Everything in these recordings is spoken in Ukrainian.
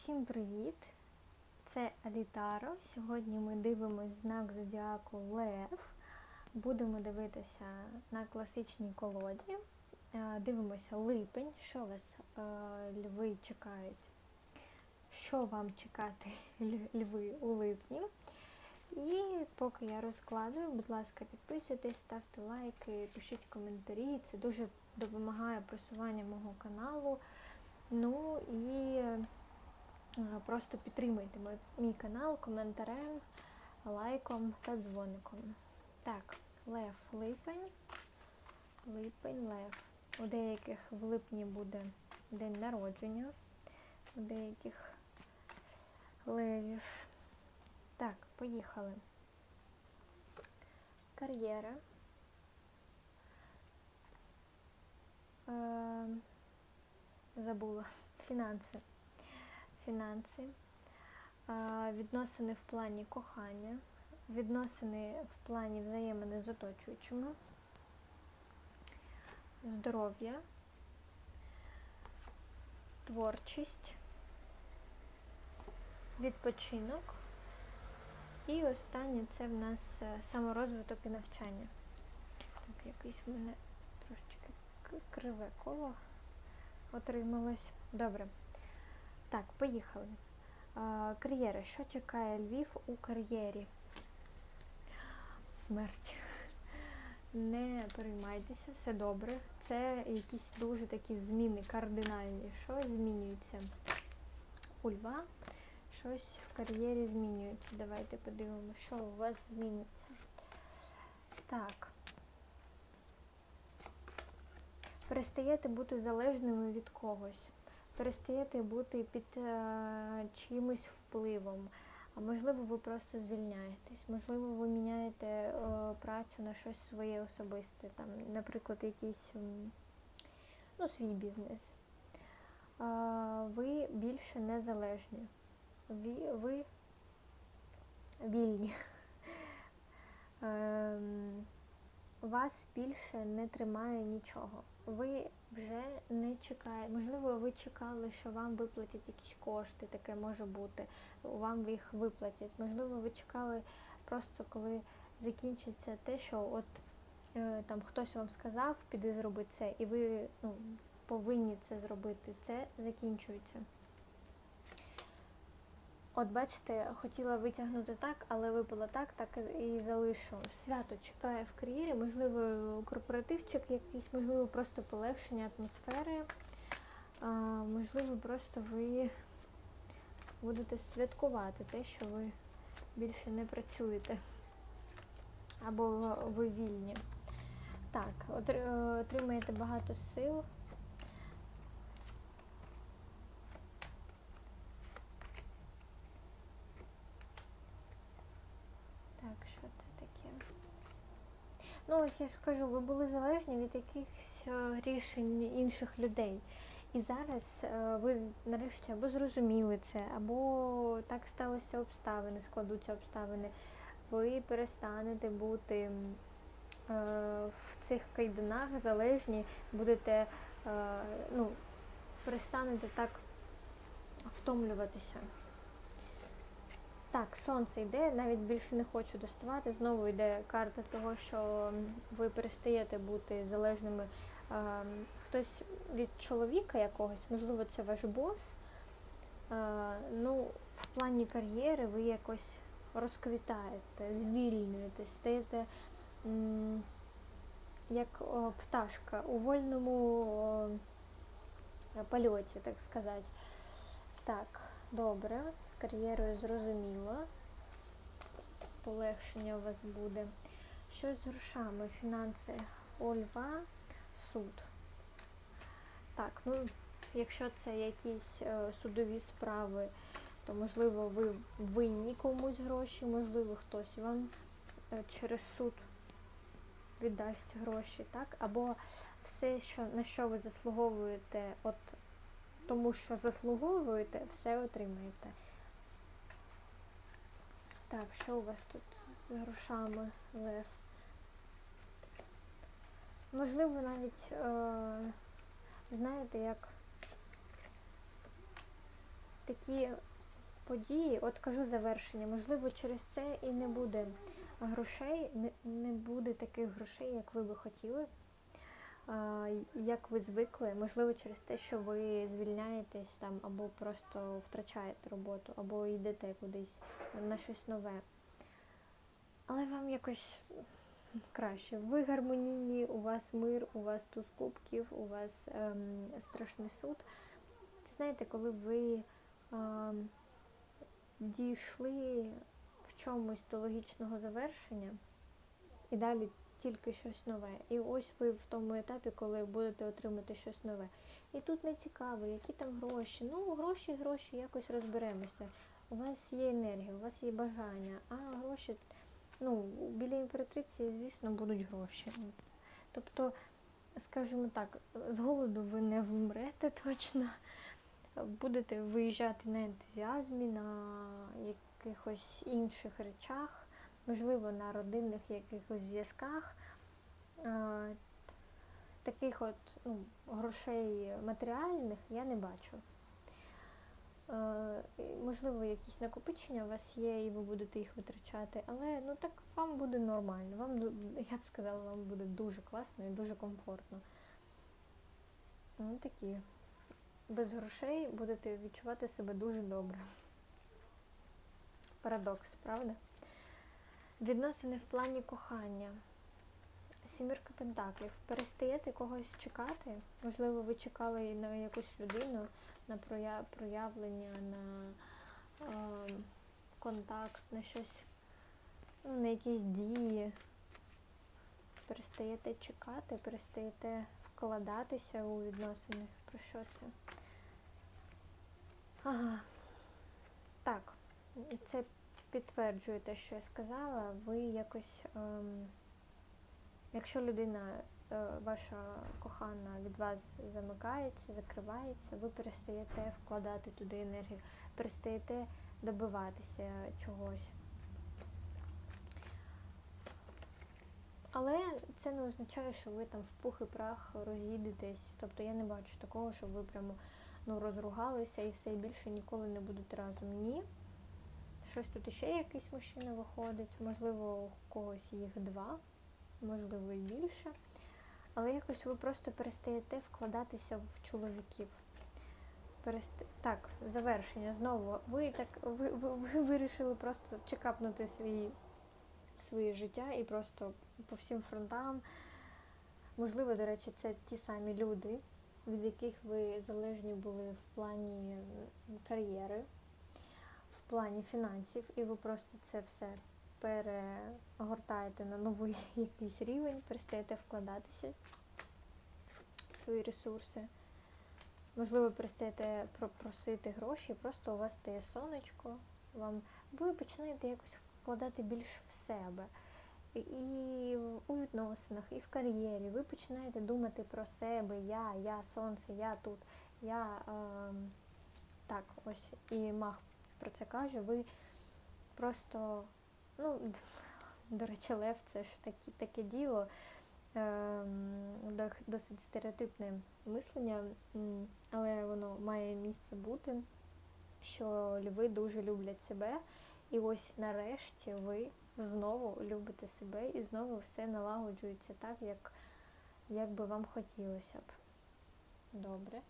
Усім привіт! Це Алітаро. Сьогодні ми дивимось знак зодіаку Лев. Будемо дивитися на класичній колоді. Е, Дивимося липень, що вас е, льви чекають, що вам чекати льви у липні. І поки я розкладую, будь ласка, підписуйтесь, ставте лайки, пишіть коментарі. Це дуже допомагає просуванню мого каналу. Ну і просто підтримайте мій, мій канал коментарем, лайком та дзвоником. Так, лев липень. Липень лев. У деяких в липні буде день народження, у деяких левів. Так, поїхали. Кар'єра. Е, забула. Фінанси. Фінанси. Відносини в плані кохання. Відносини в плані взаємини з оточуючими. Здоров'я. Творчість. Відпочинок. І останнє це в нас е, саморозвиток і навчання. Так, якийсь в мене трошечки криве коло отрималось. Добре. Так, поїхали. Кар'єра. Що чекає Львів у кар'єрі? Смерть. Не переймайтеся, все добре. Це якісь дуже такі зміни кардинальні. Що змінюється у Льва? Щось в кар'єрі змінюється. Давайте подивимося, що у вас зміниться. Так. Перестаєте бути залежними від когось. Перестаєте бути під е, чимось впливом. А можливо, ви просто звільняєтесь, можливо, ви міняєте е, працю на щось своє особисте, там, наприклад, якийсь ну, свій бізнес. Е, ви більше незалежні. Ви, ви вільні. Ем, вас більше не тримає нічого. Ви вже не чекаєте. Можливо, ви чекали, що вам виплатять якісь кошти, таке може бути. Вам їх виплатять. Можливо, ви чекали просто, коли закінчиться те, що от е, там хтось вам сказав, піди зроби це, і ви ну, повинні це зробити. Це закінчується. От бачите, хотіла витягнути так, але випало так, так і залишу. Свято чекає в кар'єрі, можливо, корпоративчик якийсь, можливо, просто полегшення атмосфери. А, можливо, просто ви будете святкувати те, що ви більше не працюєте. Або ви вільні. Так, отримаєте багато сил. Так, що це таке? Ну, ось я ж кажу, ви були залежні від якихось е, рішень інших людей. І зараз е, ви нарешті або зрозуміли це, або так сталися обставини, складуться обставини. Ви перестанете бути е, в цих кайданах залежні, будете, ну, перестанете так втомлюватися. Так, сонце йде, навіть більше не хочу доставати. Знову йде карта того, що ви перестаєте бути залежними. хтось від чоловіка якогось, можливо, це ваш бос. Ну, в плані кар'єри ви якось розквітаєте, звільнюєтесь, стаєте як пташка у вольному польоті, так сказати. Так, добре, кар'єрою зрозуміло. Полегшення у вас буде. Щось з грошами, фінанси у Льва, суд. Так, ну, якщо це якісь е, судові справи, то можливо ви винні комусь гроші, можливо, хтось вам е, через суд віддасть гроші, так? Або все, що, на що ви заслуговуєте, от тому що заслуговуєте, все отримаєте. Так, що у вас тут з грошами, Лев? Можливо, навіть, е, знаєте, як такі події, от кажу завершення, можливо, через це і не буде грошей, не, не буде таких грошей, як ви би хотіли, як ви звикли, можливо, через те, що ви звільняєтесь там, або просто втрачаєте роботу, або йдете кудись на щось нове. Але вам якось краще. Ви гармонійні, у вас мир, у вас туз кубків, у вас ем, страшний суд. Знаєте, коли ви ем, дійшли в чомусь до логічного завершення, і далі тільки щось нове. І ось ви в тому етапі, коли будете отримати щось нове. І тут не цікаво, які там гроші. Ну, гроші, гроші, якось розберемося. У вас є енергія, у вас є бажання, а гроші, ну, біля імператриці, звісно, будуть гроші. Тобто, скажімо так, з голоду ви не вмрете точно. Будете виїжджати на ентузіазмі, на якихось інших речах, можливо, на родинних якихось зв'язках. Е, Таких от ну, грошей матеріальних я не бачу. Е, Можливо, якісь накопичення у вас є, і ви будете їх витрачати, але ну так вам буде нормально. Вам я б сказала, вам буде дуже класно і дуже комфортно. Ну, такі. Без грошей будете відчувати себе дуже добре. Парадокс, правда? Відносини в плані кохання. Сімірка Пентаклів. Перестаєте когось чекати. Можливо, ви чекали на якусь людину, на проявлення, на е, контакт, на щось, ну, на якісь дії. Перестаєте чекати, перестаєте вкладатися у відносини. Про що це? Ага. Так, це підтверджує те, що я сказала. Ви якось, ем, якщо людина, е, ваша кохана від вас замикається, закривається, ви перестаєте вкладати туди енергію, перестаєте добиватися чогось. Але це не означає, що ви там в пух і прах роз'їдетесь. Тобто я не бачу такого, що ви прямо ну, розругалися і все і більше ніколи не будете разом. Ні. Щось тут іще якийсь мужчина виходить, можливо, у когось їх два, можливо, і більше. Але якось ви просто перестаєте вкладатися в чоловіків. Перест... Так, завершення знову. Ви так ви, ви, ви вирішили просто чекапнути свій, своє життя і просто по всім фронтам. Можливо, до речі, це ті самі люди, від яких ви залежні були в плані кар'єри, в плані фінансів, і ви просто це все перегортаєте на новий якийсь рівень, перестаєте вкладатися в свої ресурси. Можливо, перестаєте просити гроші, просто у вас стає сонечко, вам ви починаєте якось вкладати більш в себе. І у відносинах, і в кар'єрі. Ви починаєте думати про себе, я, я сонце, я тут, я е, так, ось і мах про це каже. Ви просто, ну, до речі, Лев це ж такі, таке діло, е, досить стереотипне мислення, але воно має місце бути, що льви дуже люблять себе. І ось нарешті ви знову любите себе і знову все налагоджується так, як, як би вам хотілося б. Добре.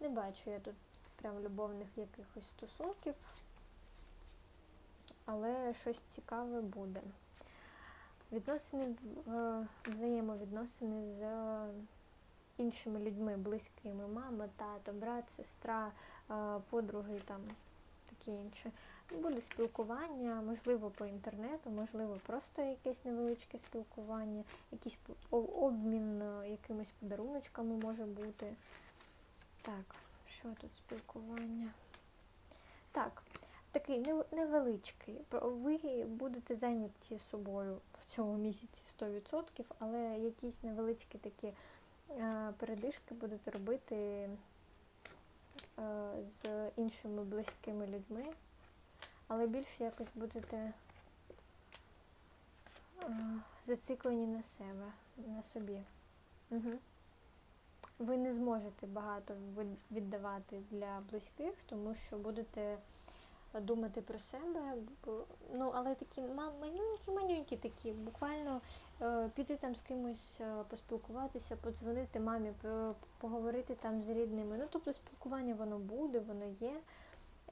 Не бачу я тут прям любовних якихось стосунків, але щось цікаве буде. Відносини, е, взаємовідносини з іншими людьми, близькими, мама, тато, брат, сестра, е, подруги там таке інше. Буде спілкування, можливо, по інтернету, можливо, просто якесь невеличке спілкування, якийсь обмін е, якимись подаруночками може бути. Так, що тут спілкування? Так, такий невеличкий. Ви будете зайняті собою в цьому місяці 100%, але якісь невеличкі такі е, передишки будете робити е, з іншими близькими людьми. Але більше якось будете е, зациклені на себе, на собі. Угу. Ви не зможете багато віддавати для близьких, тому що будете думати про себе. Ну, але такі ма- манюнькі, манюнькі такі, буквально е, піти там з кимось е, поспілкуватися, подзвонити мамі, поговорити там з рідними. Ну, тобто спілкування воно буде, воно є,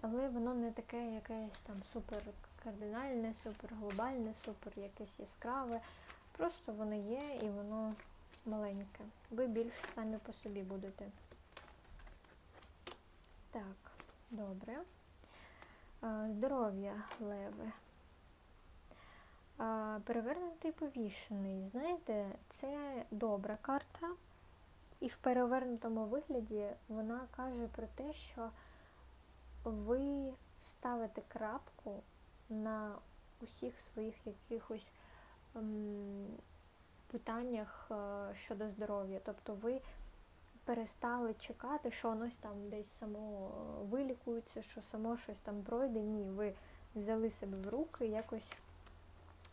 але воно не таке якесь там супер кардинальне, супер глобальне, супер якесь яскраве. Просто воно є і воно маленьке. Ви більш самі по собі будете. Так, добре. Здоров'я леви. Перевернутий повішений. Знаєте, це добра карта. І в перевернутому вигляді вона каже про те, що ви ставите крапку на усіх своїх якихось ем, питаннях е, щодо здоров'я. Тобто ви перестали чекати, що воно там десь само е, вилікується, що само щось там пройде. Ні, ви взяли себе в руки, якось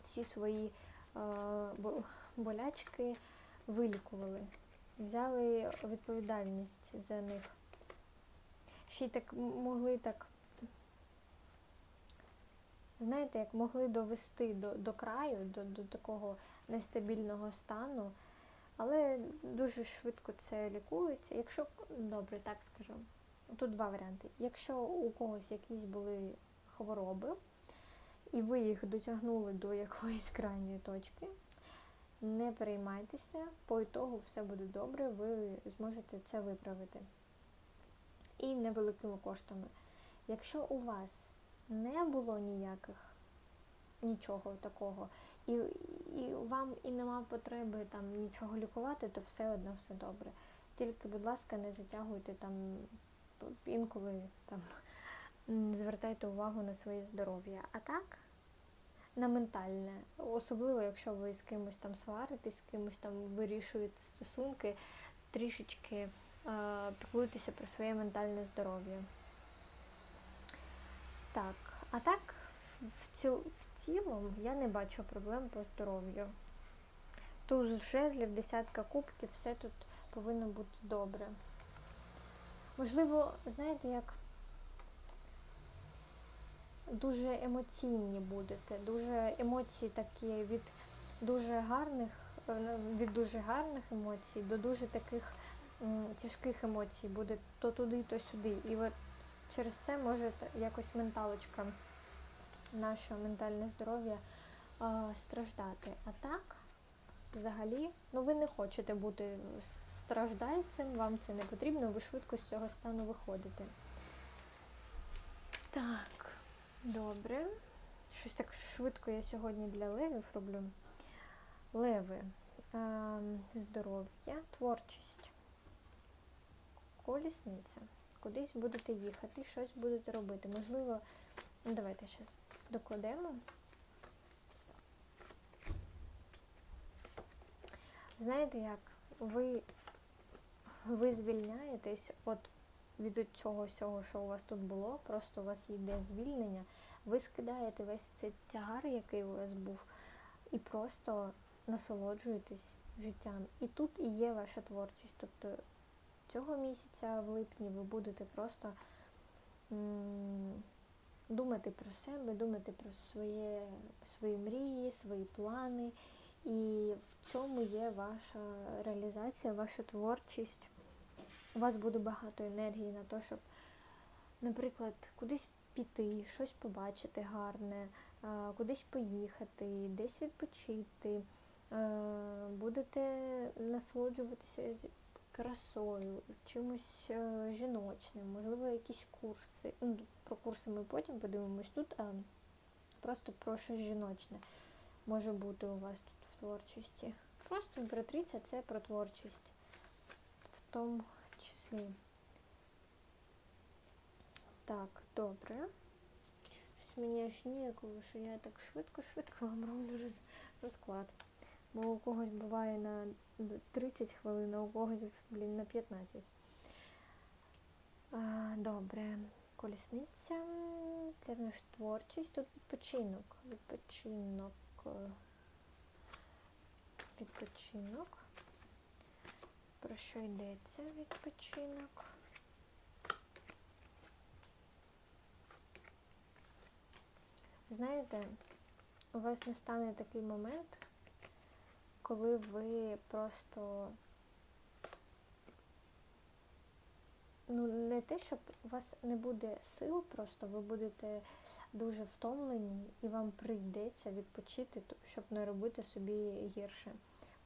всі свої е, болячки вилікували, взяли відповідальність за них. Ще й так могли так, знаєте, як могли довести до, до краю, до, до такого нестабільного стану, але дуже швидко це лікується. Якщо, добре, так скажу, тут два варіанти. Якщо у когось якісь були хвороби, і ви їх дотягнули до якоїсь крайньої точки, не переймайтеся, по ітогу все буде добре, ви зможете це виправити. І невеликими коштами. Якщо у вас не було ніяких нічого такого, і, і вам і нема потреби там нічого лікувати, то все одно все добре. Тільки, будь ласка, не затягуйте там інколи там звертайте увагу на своє здоров'я. А так, на ментальне, особливо, якщо ви з кимось там сваритесь, з кимось там вирішуєте стосунки, трішечки е, піклуйтеся про своє ментальне здоров'я. Так, а так, в, ціл, в цілому я не бачу проблем по здоров'ю. Туз жезлів, десятка кубків, все тут повинно бути добре. Можливо, знаєте, як дуже емоційні будете, дуже емоції такі від дуже гарних, е, від дуже гарних емоцій до дуже таких тяжких емоцій буде то туди, то сюди. І от через це може якось менталочка, наше ментальне здоров'я страждати. А так, взагалі, ну ви не хочете бути страждальцем, вам це не потрібно, ви швидко з цього стану виходите. Так, добре. Щось так швидко я сьогодні для левів роблю. Леви. Здоров'я, творчість. Колісниця. Кудись будете їхати, щось будете робити. Можливо, давайте зараз докладемо. Знаєте як? Ви, ви звільняєтесь от від цього всього, що у вас тут було, просто у вас йде звільнення, ви скидаєте весь цей тягар, який у вас був, і просто насолоджуєтесь життям. І тут і є ваша творчість. Тобто цього місяця в липні ви будете просто м, думати про себе, думати про своє, свої мрії, свої плани. І в цьому є ваша реалізація, ваша творчість. У вас буде багато енергії на те, щоб, наприклад, кудись піти, щось побачити гарне, кудись поїхати, десь відпочити. Е, Будете насолоджуватися красою, чимось е, жіночним, можливо, якісь курси. Ну, про курси ми потім подивимось тут, а просто про щось жіночне може бути у вас тут в творчості. Просто імператриця це про творчість в тому числі. Так, добре. Щось мені аж ніяково, що я так швидко-швидко вам роблю розклад. Бо у когось буває на 30 хвилин, а у когось, блін, на 15. А, добре. Колісниця. Це в нас творчість, тут відпочинок. Відпочинок. е, Відпочинок. про що йдеться відпочинок. Знаєте, у вас настане такий момент, коли ви просто ну не те, щоб у вас не буде сил, просто ви будете дуже втомлені і вам прийдеться відпочити, щоб не робити собі гірше.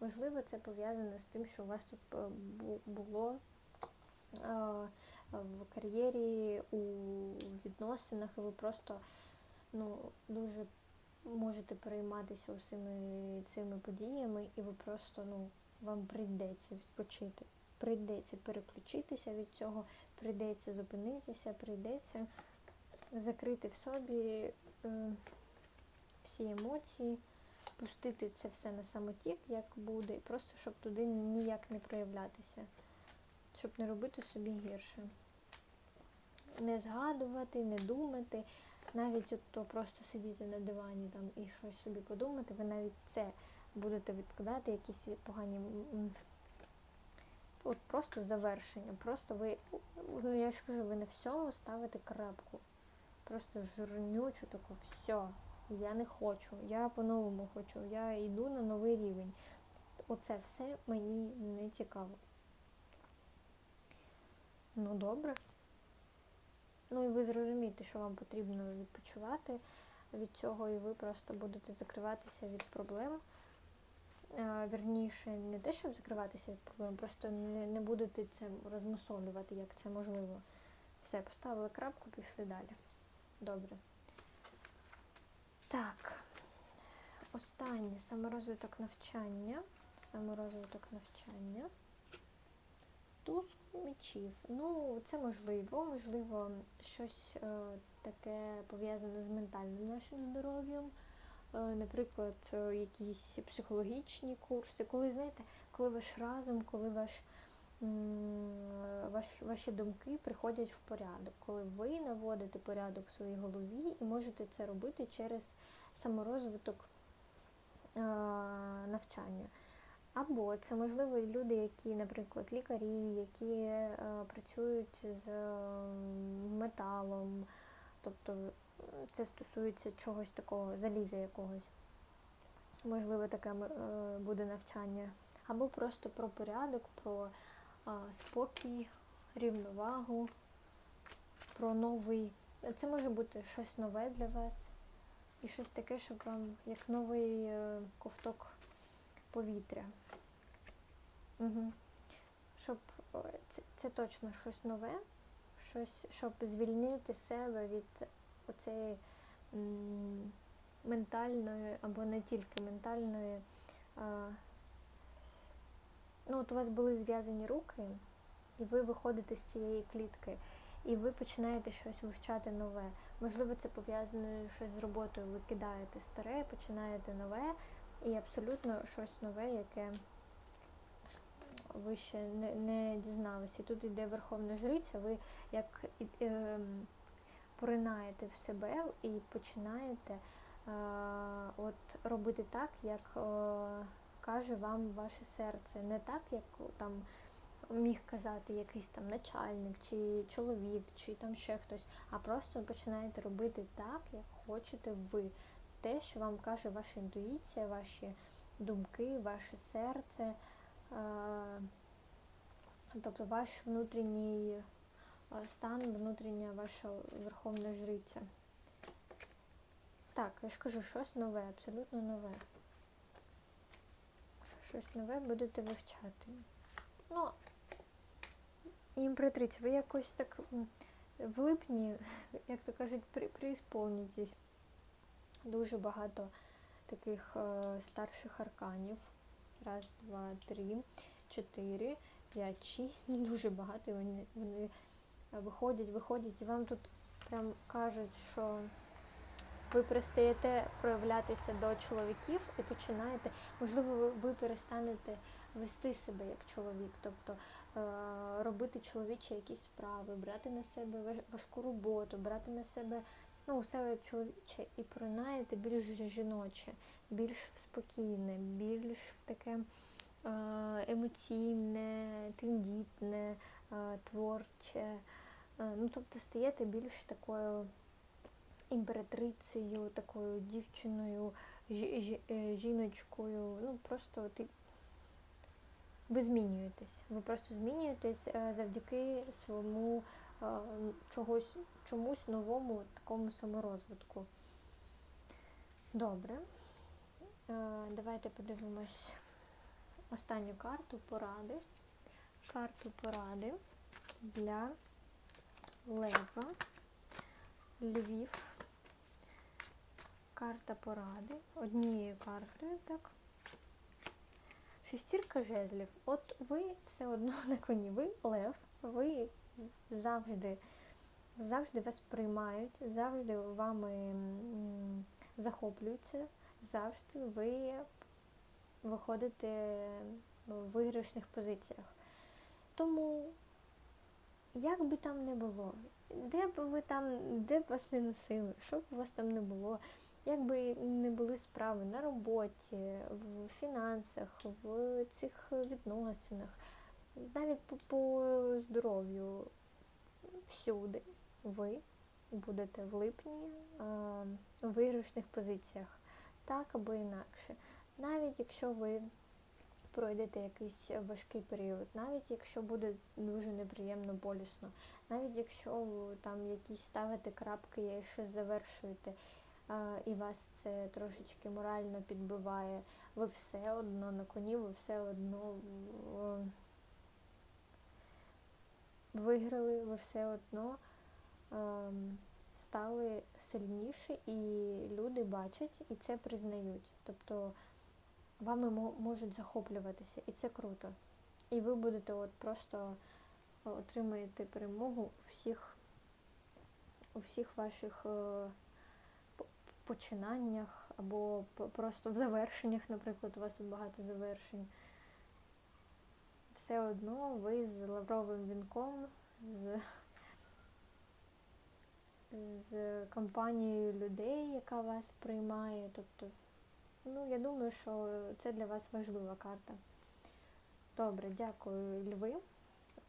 Можливо, це пов'язано з тим, що у вас тут е, було в кар'єрі, у відносинах, і ви просто ну, дуже можете перейматися усіми цими подіями, і ви просто ну, вам прийдеться відпочити. Прийдеться переключитися від цього, прийдеться зупинитися, прийдеться закрити в собі е, всі емоції, пустити це все на самотік, як буде, і просто щоб туди ніяк не проявлятися, щоб не робити собі гірше. Не згадувати, не думати, навіть от то просто сидіти на дивані там і щось собі подумати, ви навіть це будете відкладати, якісь погані. От просто завершення. Просто ви, ну я ж кажу, ви на всьому ставите крапку. Просто жирнючу таку, все, я не хочу, я по-новому хочу, я йду на новий рівень. Оце все мені не цікаво. Ну, добре. Ну і ви зрозумієте, що вам потрібно відпочивати від цього, і ви просто будете закриватися від проблем. Е, Вірніше, не те, щоб закриватися від проблем, просто не, не будете це розмусолювати, як це можливо. Все, поставили крапку, пішли далі. Добре. Так. Останнє саморозвиток навчання. Саморозвиток навчання. Туз мечів. Ну, це можливо, можливо, щось е, таке пов'язане з ментальним нашим здоров'ям. Е, наприклад, е, якісь психологічні курси, коли, знаєте, коли ваш разум, коли ваш, ваш, ваші думки приходять в порядок, коли ви наводите порядок в своїй голові і можете це робити через саморозвиток навчання. Або це можливо люди, які, наприклад, лікарі, які е, працюють з металом, тобто це стосується чогось такого, заліза якогось. Можливо, таке е, буде навчання. Або просто про порядок, про е, спокій, рівновагу, про новий. Це може бути щось нове для вас і щось таке, щоб вам як новий е, ковток повітря. Угу. Щоб це, це точно щось нове, щось, щоб звільнити себе від оцеї ментальної або не тільки ментальної. А, ну, от у вас були зв'язані руки, і ви виходите з цієї клітки, і ви починаєте щось вивчати нове. Можливо, це пов'язане щось з роботою. Ви кидаєте старе, починаєте нове, і абсолютно щось нове, яке ви ще не, не дізналися. Тут йде Верховна Жриця, ви як ем, поринаєте в себе і починаєте е, от робити так, як е, каже вам ваше серце. Не так, як там міг казати якийсь там начальник, чи чоловік, чи там ще хтось, а просто починаєте робити так, як хочете ви. Те, що вам каже ваша інтуїція, ваші думки, ваше серце. Е, Тобто ваш внутрішній е, стан, внутрішня ваша верховна жриця. Так, я ж кажу, щось нове, абсолютно нове. Щось нове будете вивчати. Ну, імператриця, ви якось так в липні, як то кажуть, при, приісполнітесь. Дуже багато таких е, старших арканів. Раз, два, три, чотири, п'ять, шість. Ну дуже багато. І вони, вони е, виходять, виходять, і вам тут прям кажуть, що ви перестаєте проявлятися до чоловіків і починаєте, можливо, ви, перестанете вести себе як чоловік, тобто е, робити чоловічі якісь справи, брати на себе важку роботу, брати на себе ну, все чоловіче і пронаєте більш жіноче, більш в спокійне, більш в таке емоційне, тендітне, творче. Ну, тобто стаєте більш такою імператрицею, такою дівчиною, е, жіночкою. Ну, просто ти. Ви змінюєтесь. Ви просто змінюєтесь е, завдяки своєму чогось, чомусь новому такому саморозвитку. Добре. Е, Давайте подивимось останню карту поради. Карту поради для Лева. Львів. Карта поради. Однією картою, так. Шестірка жезлів. От ви все одно на коні. Ви лев, ви завжди, завжди вас приймають, завжди вами захоплюються, завжди ви виходите в виграшних позиціях. Тому, як би там не було, де б ви там, де б вас не носили, що б у вас там не було, як би не були справи на роботі, в фінансах, в цих відносинах, навіть по, по здоров'ю, всюди ви будете в липні у виграшних позиціях, так або інакше. Навіть якщо ви пройдете якийсь важкий період, навіть якщо буде дуже неприємно болісно, навіть якщо там якісь ставите крапки і щось завершуєте, і вас це трошечки морально підбиває, ви все одно на коні, ви все одно виграли, ви все одно ем, стали сильніші, і люди бачать і це признають. Тобто вами можуть захоплюватися, і це круто. І ви будете от просто е, отримаєте перемогу у всіх, у всіх ваших е, починаннях або просто в завершеннях, наприклад, у вас багато завершень. Все одно ви з лавровим вінком, з, з компанією людей, яка вас приймає. Тобто, ну, я думаю, що це для вас важлива карта. Добре, дякую, Льви.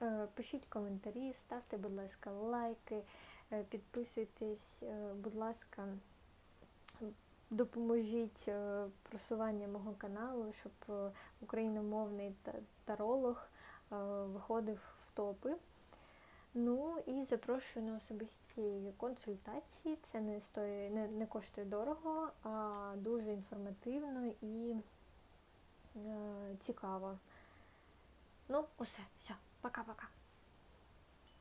Е, Пишіть коментарі, ставте, будь ласка, лайки, е, підписуйтесь, е, будь ласка, допоможіть просуванню мого каналу, щоб україномовний таролог виходив в топи. Ну і запрошую на особисті консультації. Це не стоїть, не, не коштує дорого, а дуже інформативно і е, цікаво. Ну, усе, все, пока-пока.